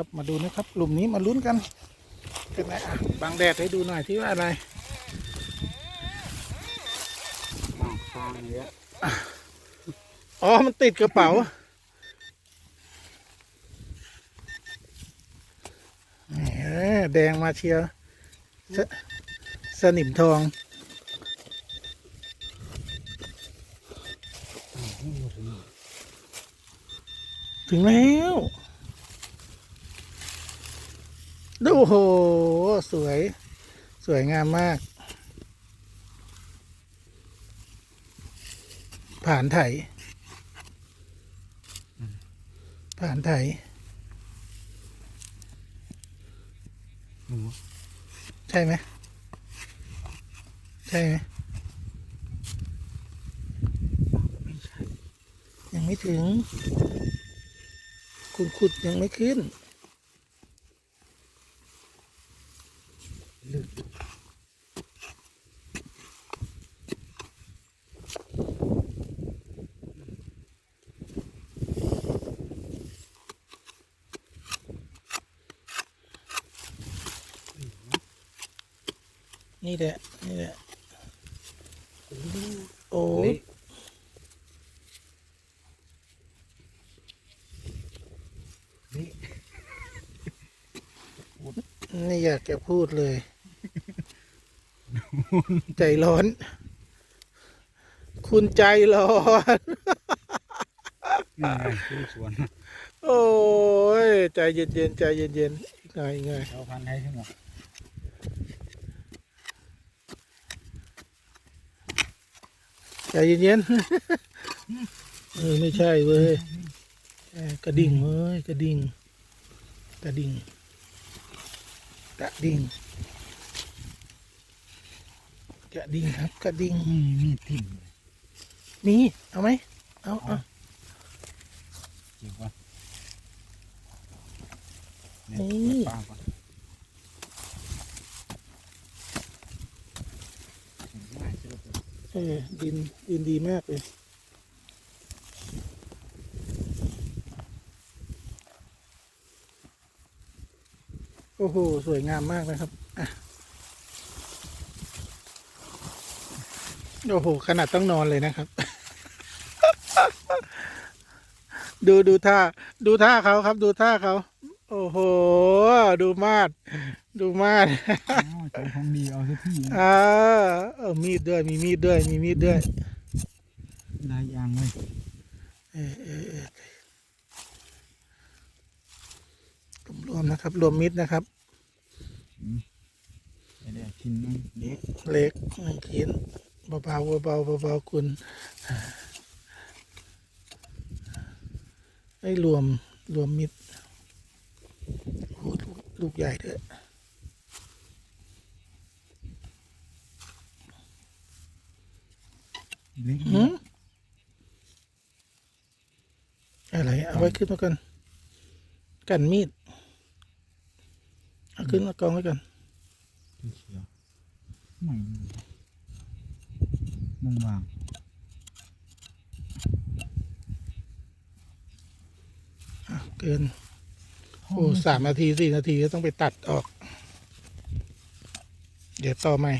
นะครับ มาดูนะครับ กลุ่มนี้มาลุ้นกันเป็นไงอะบางแดดให้ดูหน่อยที่ว่าอะไรมองฟางเยอะอ๋อ มันติดกระเป๋าแหมแดงมาเชียวสสนิมทองถึงแล้ว ดูโห สวย สวยงามมาก ผ่านไถผ่านไถใช่ไหม ใช่ไหมยังไม่ถึง คุณขุดยังไม่ขึ้น ลึก นี่แหละ นี่แหละ โอ้เละเละไม่อยากจะพูดเลย ใจร้อน คุณใจร้อนนี่ไงคือสวน โอ้ย ใจเย็นๆ ใจเย็นๆอีกหน่อยอีกหน่อยชาวพันธุ์ไทยทั้งหมด ใจเย็นๆเออไม่ใช่เว้ยเออกระดิ่งเว้ยกระดิ่งกระดิ่งกระดิ่งกระดิ่งครับกระดิ่งนี่มีทิ่มเลยมีเอาไหมเอาเอาเจ็บวะเนี่ย นี่ เปิดปากก่อนเห็นง่ายสุด เออดินดินดีมากเลยโอ้โห สวยงามมากนะครับโอ้โห ขนาดต้องนอนเลยนะครับ ดูดูท่า ดูท่าเขาครับ ดูท่าเขา โอ้โห ดูมาด ดูมาดอ้าวเจอของดีเอาสักที่นะอ่าเออมีดด้วย มีมีดด้วย มีมีดด้วยหลายอย่างเลยเออเออเออรวมๆนะครับ รวมมิดนะครับไอ้เดี๋ยวชิ้นนึงเล็กเล็กหนึ่งชิ้นเบาๆเบาๆเบาๆคุณให้รวมรวมมิดโอ้โห ลูกลูกใหญ่ด้วยเล็กหืมอะไรเอาไว้ขึ้นมากัน กันมีด เอาขึ้นมากองไว้กันเขียวไม่มุงวางอะเกิน โอ้สามนาทีสี่นาทีก็ต้องไปตัดออก เดี๋ยวต่อใหม่